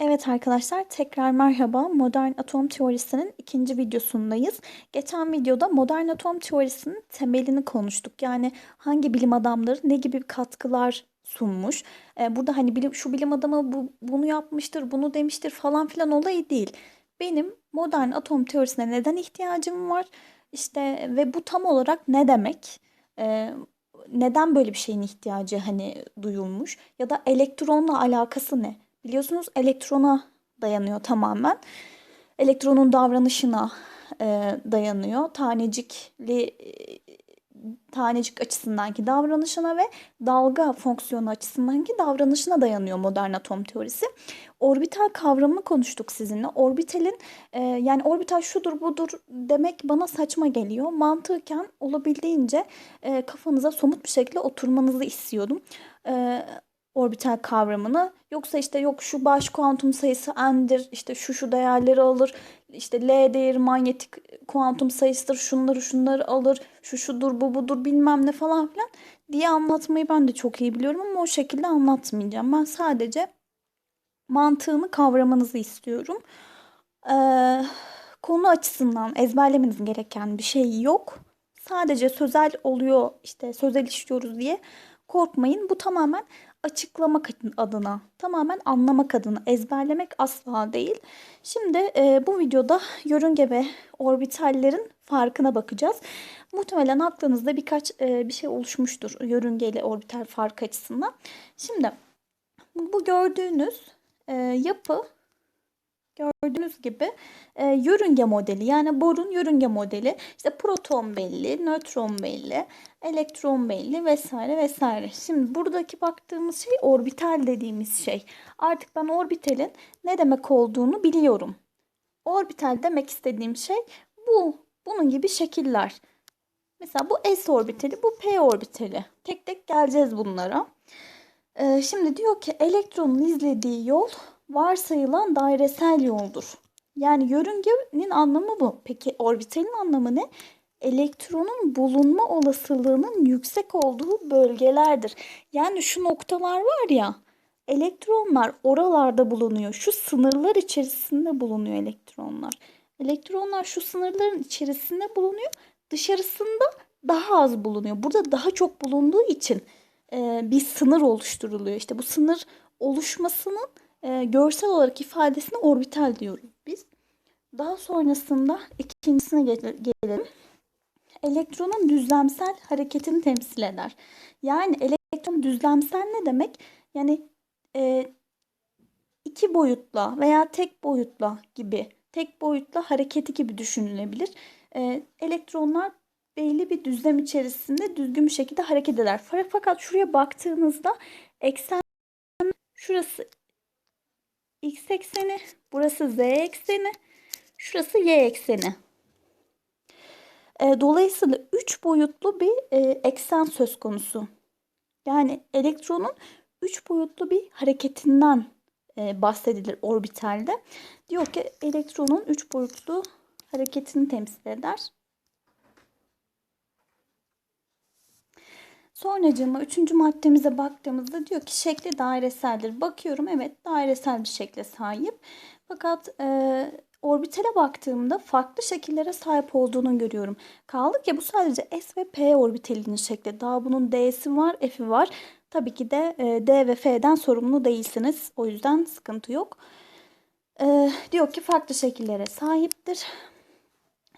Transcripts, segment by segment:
Evet arkadaşlar tekrar merhaba. Modern atom teorisinin ikinci videosundayız. Geçen videoda modern atom teorisinin temelini konuştuk. Yani hangi bilim adamları ne gibi katkılar sunmuş. Ee, burada hani bilim, şu bilim adamı bu, bunu yapmıştır, bunu demiştir falan filan olayı değil. Benim modern atom teorisine neden ihtiyacım var? İşte ve bu tam olarak ne demek? Ee, neden böyle bir şeyin ihtiyacı hani duyulmuş? Ya da elektronla alakası ne? Biliyorsunuz elektrona dayanıyor tamamen. Elektronun davranışına e, dayanıyor. Tanecikli e, tanecik açısındanki davranışına ve dalga fonksiyonu açısındanki davranışına dayanıyor modern atom teorisi. Orbital kavramını konuştuk sizinle. Orbitalin e, yani orbital şudur budur demek bana saçma geliyor. Mantıken olabildiğince e, kafanıza somut bir şekilde oturmanızı istiyordum. E, orbital kavramını. Yoksa işte yok şu baş kuantum sayısı n'dir, işte şu şu değerleri alır, işte L değeri manyetik kuantum sayısıdır, şunları şunları alır, şu şudur bu budur bilmem ne falan filan diye anlatmayı ben de çok iyi biliyorum ama o şekilde anlatmayacağım. Ben sadece mantığını kavramanızı istiyorum. Ee, konu açısından ezberlemeniz gereken bir şey yok. Sadece sözel oluyor işte sözel işliyoruz diye korkmayın. Bu tamamen açıklamak adına, tamamen anlamak adına, ezberlemek asla değil. Şimdi e, bu videoda yörünge ve orbitallerin farkına bakacağız. Muhtemelen aklınızda birkaç e, bir şey oluşmuştur yörünge ile orbital fark açısından. Şimdi bu gördüğünüz e, yapı Gördüğünüz gibi e, yörünge modeli yani borun yörünge modeli işte proton belli, nötron belli, elektron belli vesaire vesaire. Şimdi buradaki baktığımız şey orbital dediğimiz şey. Artık ben orbitalin ne demek olduğunu biliyorum. Orbital demek istediğim şey bu. Bunun gibi şekiller. Mesela bu S orbitali, bu P orbitali. Tek tek geleceğiz bunlara. Ee, şimdi diyor ki elektronun izlediği yol varsayılan dairesel yoldur. Yani yörüngenin anlamı bu. Peki orbitalin anlamı ne? Elektronun bulunma olasılığının yüksek olduğu bölgelerdir. Yani şu noktalar var ya, elektronlar oralarda bulunuyor. Şu sınırlar içerisinde bulunuyor elektronlar. Elektronlar şu sınırların içerisinde bulunuyor. Dışarısında daha az bulunuyor. Burada daha çok bulunduğu için bir sınır oluşturuluyor. İşte bu sınır oluşmasının e, görsel olarak ifadesine orbital diyoruz biz. Daha sonrasında ikincisine gelelim. Elektronun düzlemsel hareketini temsil eder. Yani elektron düzlemsel ne demek? Yani e, iki boyutla veya tek boyutla gibi, tek boyutla hareketi gibi düşünülebilir. E, elektronlar belli bir düzlem içerisinde düzgün bir şekilde hareket eder. Fakat şuraya baktığınızda eksen şurası x ekseni, burası z ekseni, şurası y ekseni. E, dolayısıyla 3 boyutlu bir e, eksen söz konusu. Yani elektronun 3 boyutlu bir hareketinden e, bahsedilir orbitalde. Diyor ki elektronun 3 boyutlu hareketini temsil eder. Sonracığıma üçüncü maddemize baktığımızda diyor ki şekli daireseldir. Bakıyorum evet dairesel bir şekle sahip. Fakat e, orbitale baktığımda farklı şekillere sahip olduğunu görüyorum. Kaldı ki bu sadece S ve P orbitalinin şekli. Daha bunun D'si var, F'i var. Tabii ki de e, D ve F'den sorumlu değilsiniz. O yüzden sıkıntı yok. E, diyor ki farklı şekillere sahiptir.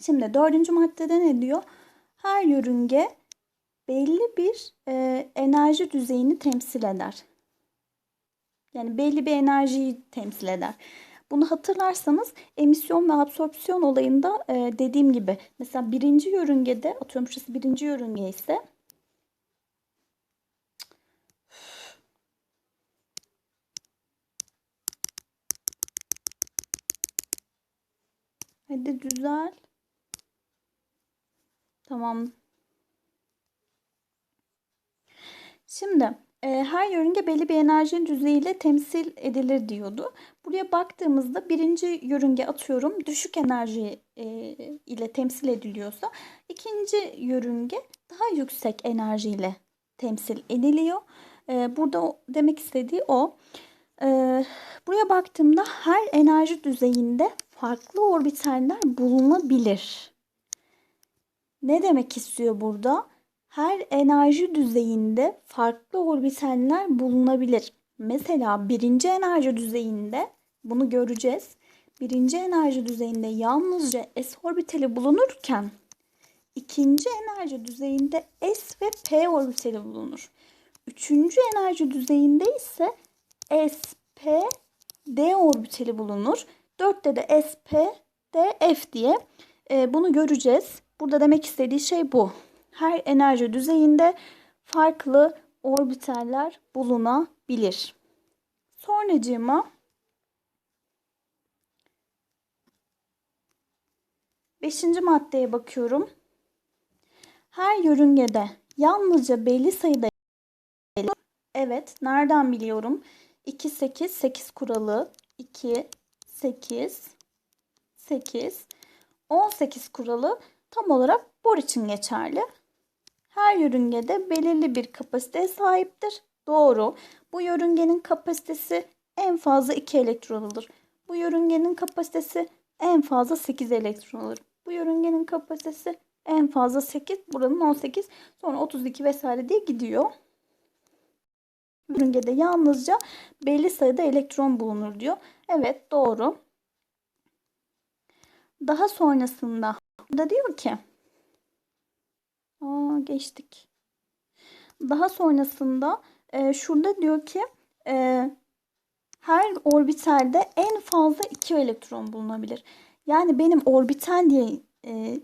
Şimdi dördüncü maddede ne diyor? Her yörünge belli bir e, enerji düzeyini temsil eder. Yani belli bir enerjiyi temsil eder. Bunu hatırlarsanız emisyon ve absorpsiyon olayında e, dediğim gibi mesela birinci yörüngede atıyorum şurası birinci yörünge ise Hadi düzel. Tamam. Şimdi e, her yörünge belli bir enerji düzeyiyle temsil edilir diyordu. Buraya baktığımızda birinci yörünge atıyorum düşük enerji e, ile temsil ediliyorsa ikinci yörünge daha yüksek enerjiyle temsil ediliyor. E, burada demek istediği o. Ee, buraya baktığımda her enerji düzeyinde farklı orbitaller bulunabilir. Ne demek istiyor burada? Her enerji düzeyinde farklı orbitaller bulunabilir. Mesela birinci enerji düzeyinde bunu göreceğiz. Birinci enerji düzeyinde yalnızca s orbitali bulunurken ikinci enerji düzeyinde s ve p orbitali bulunur. Üçüncü enerji düzeyinde ise s, p, d orbitali bulunur. Dörtte de s, p, d, f diye e, bunu göreceğiz. Burada demek istediği şey bu. Her enerji düzeyinde farklı orbitaller bulunabilir. Sonracığıma beşinci maddeye bakıyorum. Her yörüngede yalnızca belli sayıda Evet, nereden biliyorum? 2 8 8 kuralı 2 8 8 18 kuralı tam olarak bor için geçerli. Her yörüngede belirli bir kapasiteye sahiptir. Doğru. Bu yörüngenin kapasitesi en fazla 2 elektron alır. Bu yörüngenin kapasitesi en fazla 8 elektron alır. Bu yörüngenin kapasitesi en fazla 8, buranın 18, sonra 32 vesaire diye gidiyor. Yörüngede yalnızca belli sayıda elektron bulunur diyor. Evet doğru. Daha sonrasında da diyor ki Aa, geçtik. Daha sonrasında e, şurada diyor ki e, her orbitalde en fazla 2 elektron bulunabilir. Yani benim orbital diye e,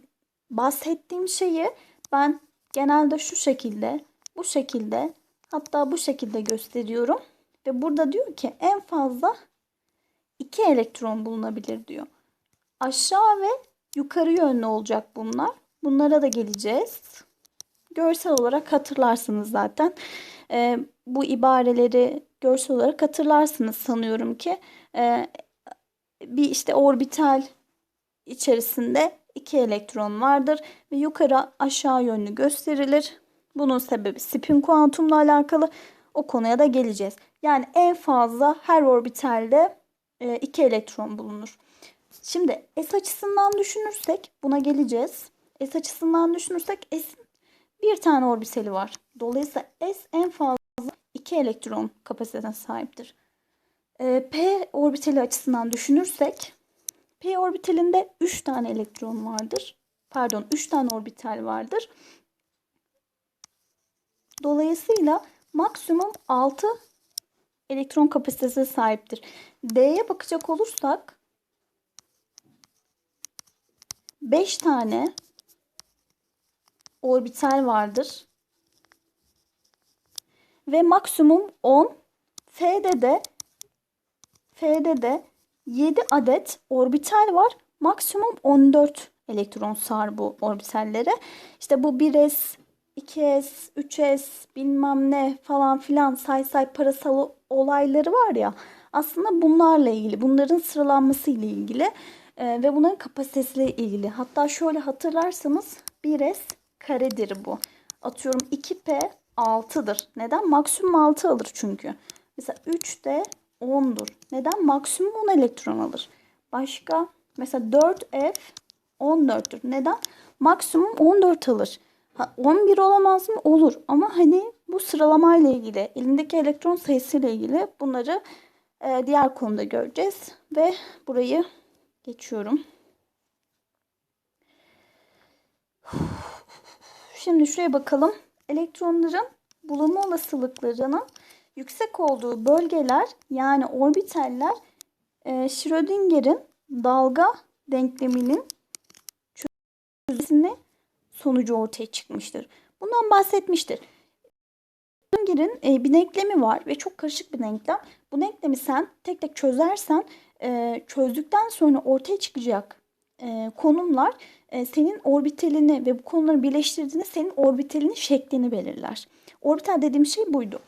bahsettiğim şeyi ben genelde şu şekilde, bu şekilde, hatta bu şekilde gösteriyorum. Ve burada diyor ki en fazla 2 elektron bulunabilir diyor. Aşağı ve yukarı yönlü olacak bunlar. Bunlara da geleceğiz. Görsel olarak hatırlarsınız zaten. E, bu ibareleri görsel olarak hatırlarsınız sanıyorum ki. E, bir işte orbital içerisinde iki elektron vardır ve yukarı aşağı yönlü gösterilir. Bunun sebebi spin kuantumla alakalı. O konuya da geleceğiz. Yani en fazla her orbitalde e, iki elektron bulunur. Şimdi S açısından düşünürsek buna geleceğiz. S açısından düşünürsek S'in bir tane orbitali var. Dolayısıyla S en fazla 2 elektron kapasitesine sahiptir. E, P orbitali açısından düşünürsek P orbitalinde 3 tane elektron vardır. Pardon 3 tane orbital vardır. Dolayısıyla maksimum 6 elektron kapasitesine sahiptir. D'ye bakacak olursak 5 tane orbital vardır. Ve maksimum 10. F'de de F'de de 7 adet orbital var. Maksimum 14 elektron sar bu orbitallere. İşte bu 1s, 2s, 3s bilmem ne falan filan say say parasal olayları var ya. Aslında bunlarla ilgili, bunların sıralanması ile ilgili ve bunların kapasitesiyle ilgili. Hatta şöyle hatırlarsanız 1s karedir bu. Atıyorum 2p 6'dır. Neden? Maksimum 6 alır çünkü. Mesela 3 de 10'dur. Neden? Maksimum 10 elektron alır. Başka mesela 4F 14'tür. Neden? Maksimum 14 alır. Ha, 11 olamaz mı? Olur. Ama hani bu sıralamayla ilgili, elindeki elektron sayısıyla ilgili bunları e, diğer konuda göreceğiz. Ve burayı geçiyorum. Şimdi şuraya bakalım. Elektronların bulunma olasılıklarının yüksek olduğu bölgeler yani orbitaller e, Schrödinger'in dalga denkleminin çözümü sonucu ortaya çıkmıştır. Bundan bahsetmiştir. Schrödinger'in e, bir denklemi var ve çok karışık bir denklem. Bu denklemi sen tek tek çözersen e, çözdükten sonra ortaya çıkacak e, konumlar senin orbitalini ve bu konuları birleştirdiğinde senin orbitalinin şeklini belirler. Orbital dediğim şey buydu.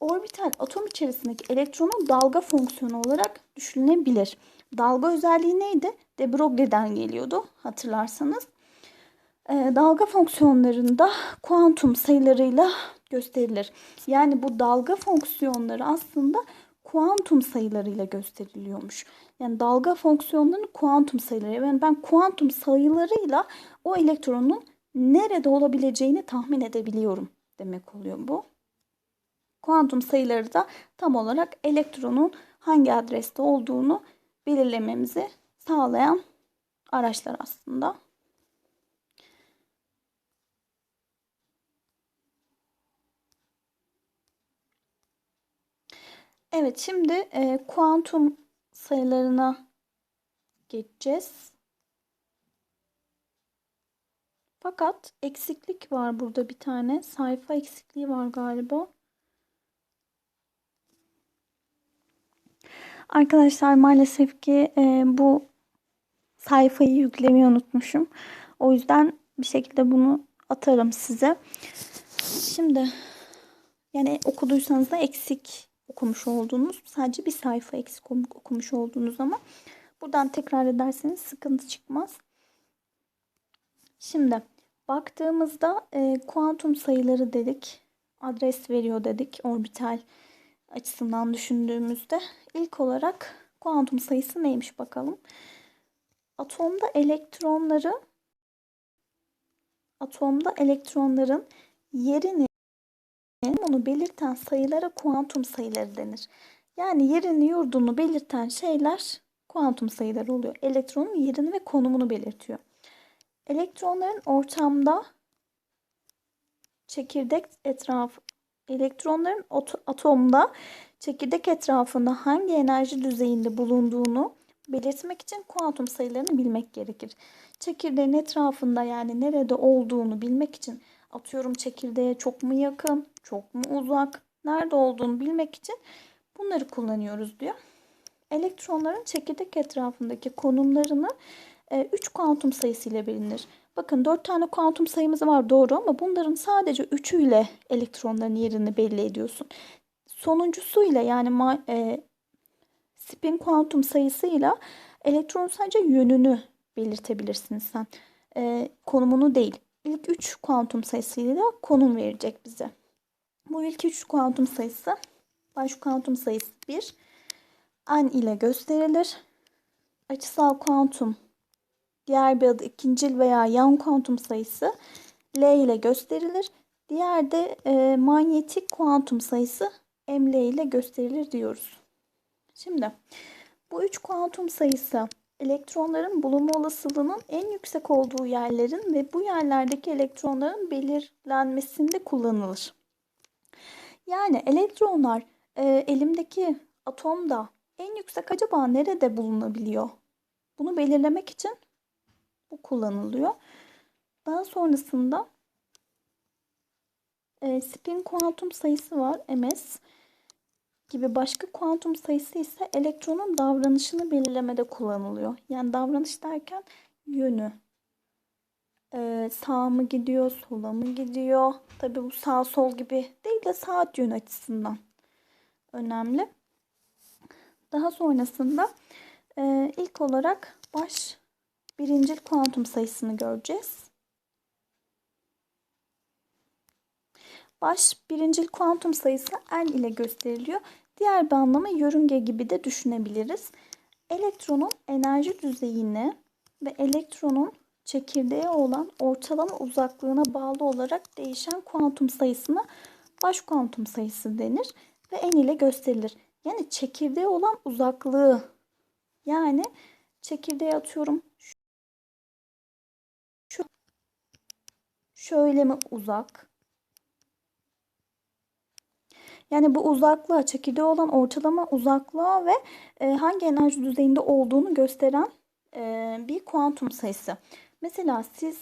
Orbital atom içerisindeki elektronun dalga fonksiyonu olarak düşünülebilir. Dalga özelliği neydi? De Broglie'den geliyordu hatırlarsanız. E, dalga fonksiyonlarında kuantum sayılarıyla gösterilir. Yani bu dalga fonksiyonları aslında kuantum sayılarıyla gösteriliyormuş. Yani dalga fonksiyonlarının kuantum sayıları. Yani ben kuantum sayılarıyla o elektronun nerede olabileceğini tahmin edebiliyorum demek oluyor bu. Kuantum sayıları da tam olarak elektronun hangi adreste olduğunu belirlememizi sağlayan araçlar aslında. Evet şimdi e, kuantum sayılarına geçeceğiz. Fakat eksiklik var burada bir tane. Sayfa eksikliği var galiba. Arkadaşlar maalesef ki e, bu sayfayı yüklemeyi unutmuşum. O yüzden bir şekilde bunu atarım size. Şimdi yani okuduysanız da eksik okumuş olduğunuz sadece bir sayfa eksik okumuş olduğunuz ama buradan tekrar ederseniz sıkıntı çıkmaz. Şimdi baktığımızda e, kuantum sayıları dedik. Adres veriyor dedik orbital açısından düşündüğümüzde. ilk olarak kuantum sayısı neymiş bakalım. Atomda elektronları atomda elektronların yerini onu belirten sayılara kuantum sayıları denir. Yani yerini yurdunu belirten şeyler kuantum sayıları oluyor. Elektronun yerini ve konumunu belirtiyor. Elektronların ortamda çekirdek etrafı elektronların atomda çekirdek etrafında hangi enerji düzeyinde bulunduğunu belirtmek için kuantum sayılarını bilmek gerekir. Çekirdeğin etrafında yani nerede olduğunu bilmek için atıyorum çekirdeğe çok mu yakın, çok mu uzak, nerede olduğunu bilmek için bunları kullanıyoruz diyor. Elektronların çekirdek etrafındaki konumlarını 3 e, kuantum sayısı ile bilinir. Bakın 4 tane kuantum sayımız var doğru ama bunların sadece 3'ü ile elektronların yerini belli ediyorsun. Sonuncusuyla yani e, spin kuantum sayısıyla elektron sadece yönünü belirtebilirsiniz sen. E, konumunu değil. İlk 3 kuantum sayısıyla konum verecek bize. Bu ilk 3 kuantum sayısı baş kuantum sayısı 1 n ile gösterilir. Açısal kuantum diğer bir adı ikincil veya yan kuantum sayısı L ile gösterilir. Diğer de e, manyetik kuantum sayısı ML ile gösterilir diyoruz. Şimdi bu üç kuantum sayısı elektronların bulunma olasılığının en yüksek olduğu yerlerin ve bu yerlerdeki elektronların belirlenmesinde kullanılır. Yani elektronlar e, elimdeki atomda en yüksek acaba nerede bulunabiliyor? Bunu belirlemek için bu kullanılıyor. Daha sonrasında e, spin kuantum sayısı var ms gibi başka kuantum sayısı ise elektronun davranışını belirlemede kullanılıyor. Yani davranış derken yönü. Ee, sağ mı gidiyor, sola mı gidiyor? Tabi bu sağ sol gibi değil de saat yönü açısından önemli. Daha sonrasında e, ilk olarak baş birincil kuantum sayısını göreceğiz. Baş birincil kuantum sayısı L ile gösteriliyor. Diğer bir anlamı yörünge gibi de düşünebiliriz. Elektronun enerji düzeyini ve elektronun çekirdeğe olan ortalama uzaklığına bağlı olarak değişen kuantum sayısına baş kuantum sayısı denir ve n ile gösterilir. Yani çekirdeğe olan uzaklığı yani çekirdeğe atıyorum şu şöyle mi uzak Yani bu uzaklığa, çekirdeğe olan ortalama uzaklığa ve e, hangi enerji düzeyinde olduğunu gösteren e, bir kuantum sayısı. Mesela siz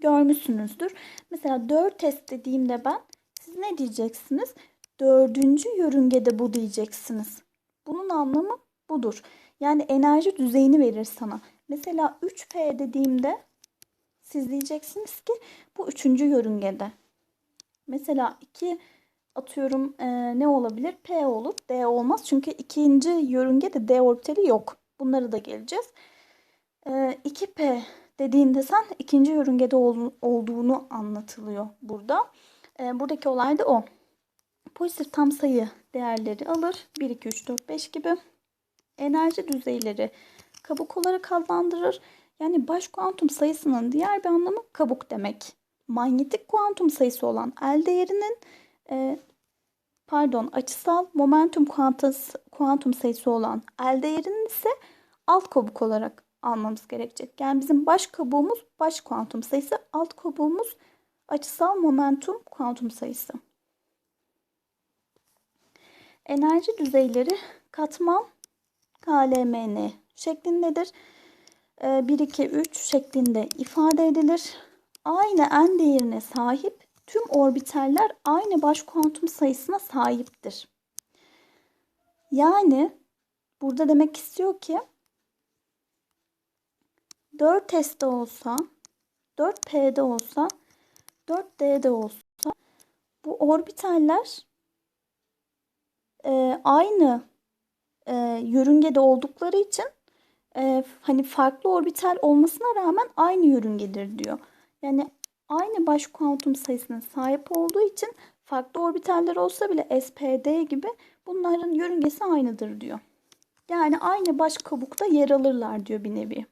görmüşsünüzdür. Mesela 4 test dediğimde ben siz ne diyeceksiniz? Dördüncü yörüngede bu diyeceksiniz. Bunun anlamı budur. Yani enerji düzeyini verir sana. Mesela 3P dediğimde siz diyeceksiniz ki bu üçüncü yörüngede. Mesela 2 atıyorum e, ne olabilir? P olur. D olmaz. Çünkü ikinci yörüngede D orbitali yok. Bunları da geleceğiz. E, 2P dediğinde sen ikinci yörüngede ol, olduğunu anlatılıyor burada. E, buradaki olay da o. Pozitif tam sayı değerleri alır. 1, 2, 3, 4, 5 gibi. Enerji düzeyleri kabuk olarak adlandırır. Yani baş kuantum sayısının diğer bir anlamı kabuk demek. Manyetik kuantum sayısı olan L değerinin e, pardon açısal momentum kuantas, kuantum sayısı olan L değerinin ise alt kabuk olarak almamız gerekecek. Yani bizim baş kabuğumuz baş kuantum sayısı, alt kabuğumuz açısal momentum kuantum sayısı. Enerji düzeyleri katman KLMN şeklindedir. 1, 2, 3 şeklinde ifade edilir. Aynı n değerine sahip tüm orbitaller aynı baş kuantum sayısına sahiptir. Yani burada demek istiyor ki 4S'de olsa, 4P'de olsa, 4D'de olsa bu orbitaller e, aynı e, yörüngede oldukları için e, hani farklı orbital olmasına rağmen aynı yörüngedir diyor. Yani aynı baş kuantum sayısına sahip olduğu için farklı orbitaller olsa bile SPD gibi bunların yörüngesi aynıdır diyor. Yani aynı baş kabukta yer alırlar diyor bir nevi.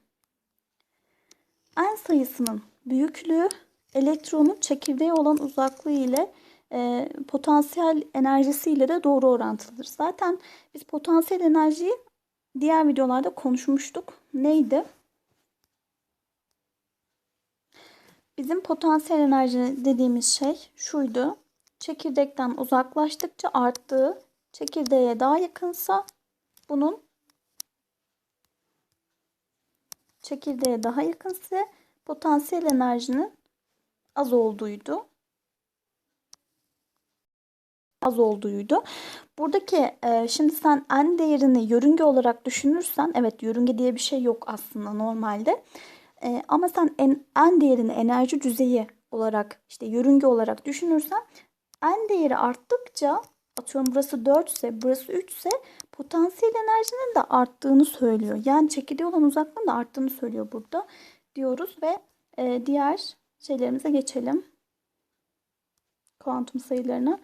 N sayısının büyüklüğü elektronun çekirdeğe olan uzaklığı ile e, potansiyel enerjisiyle de doğru orantılıdır. Zaten biz potansiyel enerjiyi diğer videolarda konuşmuştuk. Neydi? Bizim potansiyel enerji dediğimiz şey şuydu. Çekirdekten uzaklaştıkça arttığı, çekirdeğe daha yakınsa bunun çekirdeğe daha yakınsa potansiyel enerjinin az olduğuydu. Az olduğuydu. Buradaki e, şimdi sen n değerini yörünge olarak düşünürsen evet yörünge diye bir şey yok aslında normalde. E, ama sen n, n değerini enerji düzeyi olarak işte yörünge olarak düşünürsen n değeri arttıkça atıyorum burası 4 ise burası 3 ise potansiyel enerjinin de arttığını söylüyor. Yani çekirdeğe olan uzaklığın da arttığını söylüyor burada diyoruz ve e, diğer şeylerimize geçelim. Kuantum sayılarına.